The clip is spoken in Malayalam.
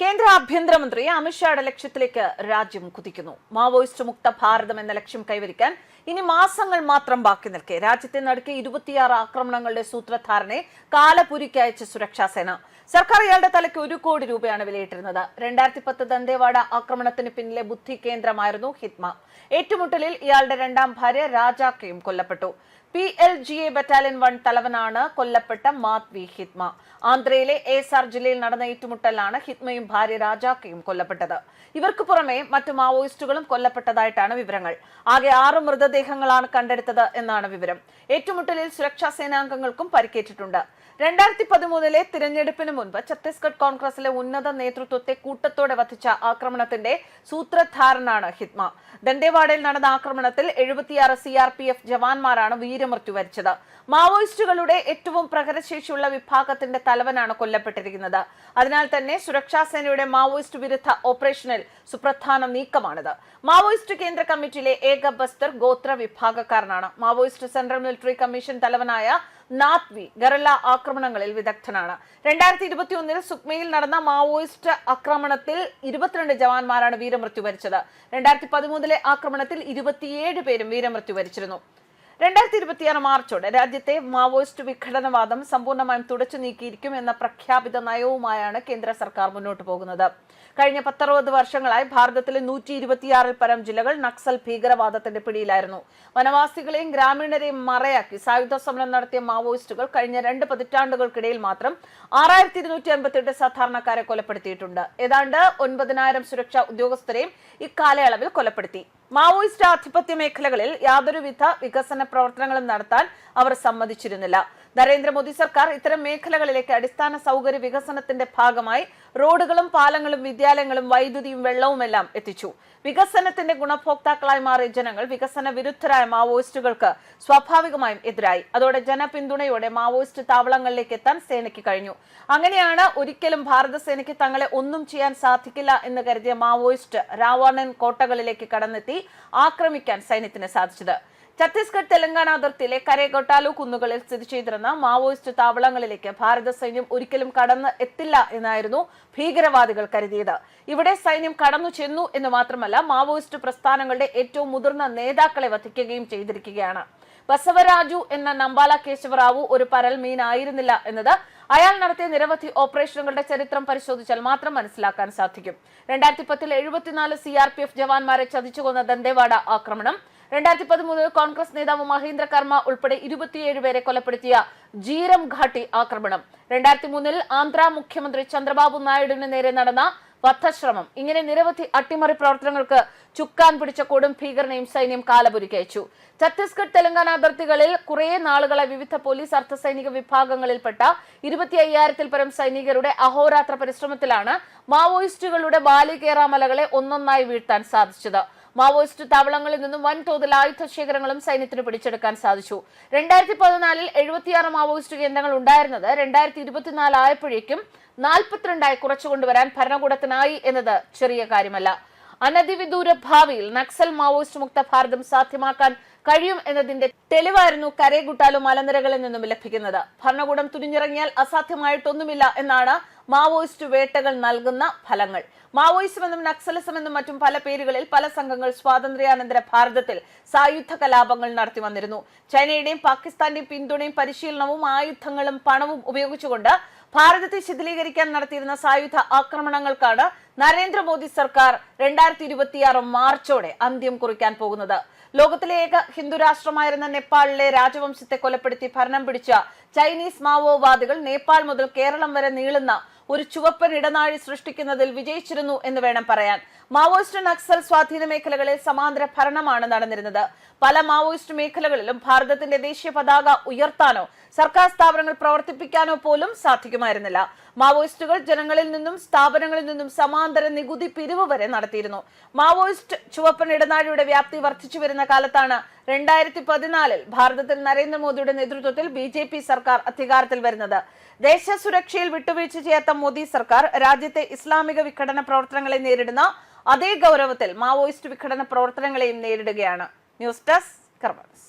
കേന്ദ്ര ആഭ്യന്തരമന്ത്രി അമിത്ഷായുടെ ലക്ഷ്യത്തിലേക്ക് രാജ്യം കുതിക്കുന്നു. മാവോയിസ്റ്റ് മുക്ത ഭാരതം എന്ന ലക്ഷ്യം കൈവരിക്കാൻ ഇനി മാസങ്ങൾ മാത്രം ബാക്കി നിൽക്കെ. രാജ്യത്തെ നടുക്കെ ഇരുപത്തിയാറ് ആക്രമണങ്ങളുടെ സൂത്രധാരനെ കാലപുരിക്കയച്ച സുരക്ഷാ സേന. സർക്കാർ ഇയാളുടെ തലയ്ക്ക് ഒരു കോടി രൂപയാണ് വിലയിട്ടിരുന്നത്. രണ്ടായിരത്തി പത്ത് ദന്തേവാഡ ആക്രമണത്തിന് പിന്നിലെ ബുദ്ധി കേന്ദ്രമായിരുന്നു ഹിത്മ ഏറ്റുമുട്ടലിൽ ഇയാളുടെ രണ്ടാം ഭാര്യ രാജാക്കയും കൊല്ലപ്പെട്ടു. P L G A battalion one തലവനാണ് കൊല്ലപ്പെട്ട മാത് വി ഹിത്മ. ആന്ധ്രയിലെ എസാർ ജില്ലയിൽ നടന്ന ഏറ്റുമുട്ടലാണ് ഹിത്മയും ഭാര്യ രാജാക്കയും കൊല്ലപ്പെട്ടത്. ഇവർക്ക് പുറമെ മറ്റു മാവോയിസ്റ്റുകളും കൊല്ലപ്പെട്ടതായിട്ടാണ് വിവരങ്ങൾ. ആകെ ആറ് മൃതദേഹങ്ങളാണ് കണ്ടെടുത്തത് എന്നാണ് വിവരം. ഏറ്റുമുട്ടലിൽ സുരക്ഷാ സേനാംഗങ്ങൾക്കും പരിക്കേറ്റിട്ടുണ്ട്. രണ്ടായിരത്തി പതിമൂന്നിലെ തിരഞ്ഞെടുപ്പിന് മുൻപ് ഛത്തീസ്ഗഡ് കോൺഗ്രസിലെ ഉന്നത നേതൃത്വത്തെ കൂട്ടത്തോടെ വധിച്ച ആക്രമണത്തിന്റെ സൂത്രധാരനാണ് ഹിത്മ. ദന്തേവാഡയിൽ നടന്ന ആക്രമണത്തിൽ എഴുപത്തിയാറ് സി ആർ പി എഫ് ജവാന്മാരാണ് വീരമൃത്യു വരിച്ചത്. മാവോയിസ്റ്റുകളുടെ ഏറ്റവും പ്രഹരശേഷിയുള്ള വിഭാഗത്തിന്റെ തലവനാണ് കൊല്ലപ്പെട്ടിരിക്കുന്നത്. അതിനാൽ തന്നെ സുരക്ഷാ സേനയുടെ മാവോയിസ്റ്റ് വിരുദ്ധ ഓപ്പറേഷനിൽ സുപ്രധാന നീക്കമാണിത്. മാവോയിസ്റ്റ് കേന്ദ്ര കമ്മിറ്റിയിലെ ഏക ബസ്തർ ഗോത്ര വിഭാഗക്കാരനാണ്. മാവോയിസ്റ്റ് സെൻട്രൽ മിലിറ്ററി കമ്മീഷൻ തലവനായ നാത്വി ഗറല്ല ആക്രമണങ്ങളിൽ വിദഗ്ധനാണ്. രണ്ടായിരത്തി ഇരുപത്തി ഒന്നിൽ സുക്മയിൽ നടന്ന മാവോയിസ്റ്റ് ആക്രമണത്തിൽ ഇരുപത്തിരണ്ട് ജവാന്മാരാണ് വീരമൃത്യു വരിച്ചത്. രണ്ടായിരത്തി പതിമൂന്നിലെ ആക്രമണത്തിൽ ഇരുപത്തിയേഴ് പേരും വീരമൃത്യു വരിച്ചിരുന്നു. രണ്ടായിരത്തി ഇരുപത്തിയാറ് മാർച്ചോടെ രാജ്യത്തെ മാവോയിസ്റ്റ് വിഘടനവാദം സമ്പൂർണമായും തുടച്ചു നീക്കിയിരിക്കും എന്ന പ്രഖ്യാപിത നയവുമായാണ് കേന്ദ്ര സർക്കാർ മുന്നോട്ട് പോകുന്നത്. കഴിഞ്ഞ പത്തറുപത് വർഷങ്ങളായി ഭാരതത്തിലെ നൂറ്റി ഇരുപത്തിയാറിൽ പരം ജില്ലകൾ നക്സൽ ഭീകരവാദത്തിന്റെ പിടിയിലായിരുന്നു. വനവാസികളെയും ഗ്രാമീണരെയും മറയാക്കി സായുധ സമരം നടത്തിയ മാവോയിസ്റ്റുകൾ കഴിഞ്ഞ രണ്ട് പതിറ്റാണ്ടുകൾക്കിടയിൽ മാത്രം ആറായിരത്തി ഇരുന്നൂറ്റി അൻപത്തിയെട്ട് സാധാരണക്കാരെ കൊലപ്പെടുത്തിയിട്ടുണ്ട്. ഏതാണ്ട് ഒൻപതിനായിരം സുരക്ഷാ ഉദ്യോഗസ്ഥരെയും ഇക്കാലയളവിൽ കൊലപ്പെടുത്തി. മാവോയിസ്റ്റ് ആധിപത്യ മേഖലകളിൽ യാതൊരുവിധ വികസന പ്രവർത്തനങ്ങളും നടത്താൻ അവർ സമ്മതിച്ചിരുന്നില്ല. നരേന്ദ്രമോദി സർക്കാർ ഇത്തരം മേഖലകളിലേക്ക് അടിസ്ഥാന സൗകര്യ വികസനത്തിന്റെ ഭാഗമായി റോഡുകളും പാലങ്ങളും വിദ്യാലയങ്ങളും വൈദ്യുതിയും വെള്ളവുമെല്ലാം എത്തിച്ചു. വികസനത്തിന്റെ ഗുണഭോക്താക്കളായി മാറിയ ജനങ്ങൾ വികസന വിരുദ്ധരായ മാവോയിസ്റ്റുകൾക്ക് സ്വാഭാവികമായും എതിരായി. അതോടെ ജനപിന്തുണയോടെ മാവോയിസ്റ്റ് താവളങ്ങളിലേക്ക് എത്താൻ സേനയ്ക്ക് കഴിഞ്ഞു. അങ്ങനെയാണ് ഒരിക്കലും ഭാരതസേനയ്ക്ക് തങ്ങളെ ഒന്നും ചെയ്യാൻ സാധിക്കില്ല എന്ന് കരുതിയ മാവോയിസ്റ്റ് രാവണൻ കോട്ടകളിലേക്ക് കടന്നെത്തി ആക്രമിക്കാൻ സൈന്യത്തിന് സാധിച്ചത്. ഛത്തീസ്ഗഡ് തെലങ്കാന അതിർത്തിയിലെ കരേഗൊട്ടാലു കുന്നുകളിൽ സ്ഥിതി ചെയ്തിരുന്ന മാവോയിസ്റ്റ് താവളങ്ങളിലേക്ക് ഭാരത സൈന്യം ഒരിക്കലും കടന്ന് എത്തില്ല എന്നായിരുന്നു ഭീകരവാദികൾ കരുതിയത്. ഇവിടെ സൈന്യം കടന്നു ചെന്നു എന്ന് മാത്രമല്ല മാവോയിസ്റ്റ് പ്രസ്ഥാനങ്ങളുടെ ഏറ്റവും മുതിർന്ന നേതാക്കളെ വധിക്കുകയും ചെയ്തിരിക്കുകയാണ്. ബസവരാജു എന്ന നമ്പാല കേശവറാവു ഒരു പരൽ മീനായിരുന്നില്ല എന്നത് അയാൾ നടത്തിയ നിരവധി ഓപ്പറേഷനുകളുടെ ചരിത്രം പരിശോധിച്ചാൽ മാത്രം മനസ്സിലാക്കാൻ സാധിക്കും. രണ്ടായിരത്തി പത്തിൽ എഴുപത്തിനാല് സി ആർ പി എഫ് ജവാന്മാരെ ചതിച്ചുകൊന്ന ദന്തേവാഡ ആക്രമണം രണ്ടായിരത്തി പതിമൂന്നിൽ കോൺഗ്രസ് നേതാവ് മഹേന്ദ്ര കർമ്മ ഉൾപ്പെടെ ഇരുപത്തിയേഴ് പേരെ കൊലപ്പെടുത്തിയ ജീരം ഘാട്ടി ആക്രമണം. രണ്ടായിരത്തി മൂന്നിൽ ആന്ധ്ര മുഖ്യമന്ത്രി ചന്ദ്രബാബു നായിഡുവിന് നേരെ നടന്ന വധശ്രമം. ഇങ്ങനെ നിരവധി അട്ടിമറി പ്രവർത്തനങ്ങൾക്ക് ചുക്കാൻ പിടിച്ച കൊടും ഭീകരനെയും സൈന്യം കാലപുരിക്കയച്ചു ഛത്തീസ്ഗഡ് തെലങ്കാന അതിർത്തികളിൽ കുറെ നാളുകളെ വിവിധ പോലീസ് അർദ്ധസൈനിക വിഭാഗങ്ങളിൽപ്പെട്ട ഇരുപത്തി അയ്യായിരത്തിൽ പരം സൈനികരുടെ അഹോരാത്ര പരിശ്രമത്തിലാണ് മാവോയിസ്റ്റുകളുടെ ബാലികേറാമലകളെ ഒന്നൊന്നായി വീഴ്ത്താൻ സാധിച്ചത്. മാവോയിസ്റ്റ് താവളങ്ങളിൽ നിന്നും വൻതോതിൽ ആയുധ ശേഖരങ്ങളും സൈന്യത്തിന് പിടിച്ചെടുക്കാൻ സാധിച്ചു. രണ്ടായിരത്തി പതിനാലിൽ എഴുപത്തിയാറ് മാവോയിസ്റ്റ് കേന്ദ്രങ്ങൾ ഉണ്ടായിരുന്നത് രണ്ടായിരത്തി ഇരുപത്തിനാല് ആയപ്പോഴേക്കും നാൽപ്പത്തിരണ്ടായി കുറച്ചുകൊണ്ടുവരാൻ ഭരണകൂടത്തിനായി എന്നത് ചെറിയ കാര്യമല്ല. അനധിവിദൂര ഭാവിയിൽ നക്സൽ മാവോയിസ്റ്റ് മുക്ത ഭാരതം സാധ്യമാക്കാൻ കഴിയും എന്നതിന്റെ തെളിവായിരുന്നു കരേഗുട്ടാലു മലനിരകളിൽ നിന്നും ലഭിക്കുന്നത്. ഭരണകൂടം തുനിഞ്ഞിറങ്ങിയാൽ അസാധ്യമായിട്ടൊന്നുമില്ല എന്നാണ് മാവോയിസ്റ്റ് വേട്ടകൾ നൽകുന്ന ഫലങ്ങൾ. മാവോയിസം എന്നും നക്സലിസം എന്നും മറ്റും പല പേരുകളിൽ പല സംഘങ്ങൾ സ്വാതന്ത്ര്യാനന്തര ഭാരതത്തിൽ സായുധ കലാപങ്ങൾ നടത്തി വന്നിരുന്നു. ചൈനയുടെയും പാകിസ്ഥാന്റെയും പിന്തുണയും പരിശീലനവും ആയുധങ്ങളും പണവും ഉപയോഗിച്ചുകൊണ്ട് ഭാരതത്തെ ശിഥിലീകരിക്കാൻ നടത്തിയിരുന്ന സായുധ ആക്രമണങ്ങൾക്കാണ് നരേന്ദ്രമോദി സർക്കാർ രണ്ടായിരത്തി ഇരുപത്തിയാറ് മാർച്ചോടെ അന്ത്യം കുറിക്കാൻ പോകുന്നത്. ലോകത്തിലെ ഏക ഹിന്ദു രാഷ്ട്രമായിരുന്ന നേപ്പാളിലെ രാജവംശത്തെ കൊലപ്പെടുത്തി ഭരണം പിടിച്ച ചൈനീസ് മാവോവാദികൾ നേപ്പാൾ മുതൽ കേരളം വരെ നീളുന്ന ഒരു ചുവപ്പൻ ഇടനാഴി സൃഷ്ടിക്കുന്നതിൽ വിജയിച്ചിരുന്നു എന്ന് വേണം പറയാൻ. മാവോയിസ്റ്റ് നക്സൽ സ്വാധീന മേഖലകളിൽ സമാന്തര ഭരണമാണ് നടന്നിരുന്നത്. പല മാവോയിസ്റ്റ് മേഖലകളിലും ഭാരതത്തിന്റെ ദേശീയ പതാക ഉയർത്താനോ സർക്കാർ സ്ഥാപനങ്ങൾ പ്രവർത്തിപ്പിക്കാനോ പോലും സാധിക്കുമായിരുന്നില്ല. മാവോയിസ്റ്റുകൾ ജനങ്ങളിൽ നിന്നും സ്ഥാപനങ്ങളിൽ നിന്നും സമാന്തര നികുതി പിരിവ് വരെ നടത്തിയിരുന്നു. മാവോയിസ്റ്റ് ചുവപ്പൻ ഇടനാഴിയുടെ വ്യാപ്തി വർദ്ധിച്ചു വരുന്ന കാലത്താണ് രണ്ടായിരത്തി പതിനാലിൽ ഭാരതത്തിൽ നരേന്ദ്രമോദിയുടെ നേതൃത്വത്തിൽ ബി ജെ പി സർക്കാർ അധികാരത്തിൽ വരുന്നത്. ദേശസുരക്ഷയിൽ വിട്ടുവീഴ്ച ചെയ്യാത്ത മോദി സർക്കാർ രാജ്യത്തെ ഇസ്ലാമിക വിഘടന പ്രവർത്തനങ്ങളെ നേരിടുന്ന അതേ ഗൗരവത്തിൽ മാവോയിസ്റ്റ് വിഘടന പ്രവർത്തനങ്ങളെയും നേരിടുകയാണ്. News desk കർമ്മസ്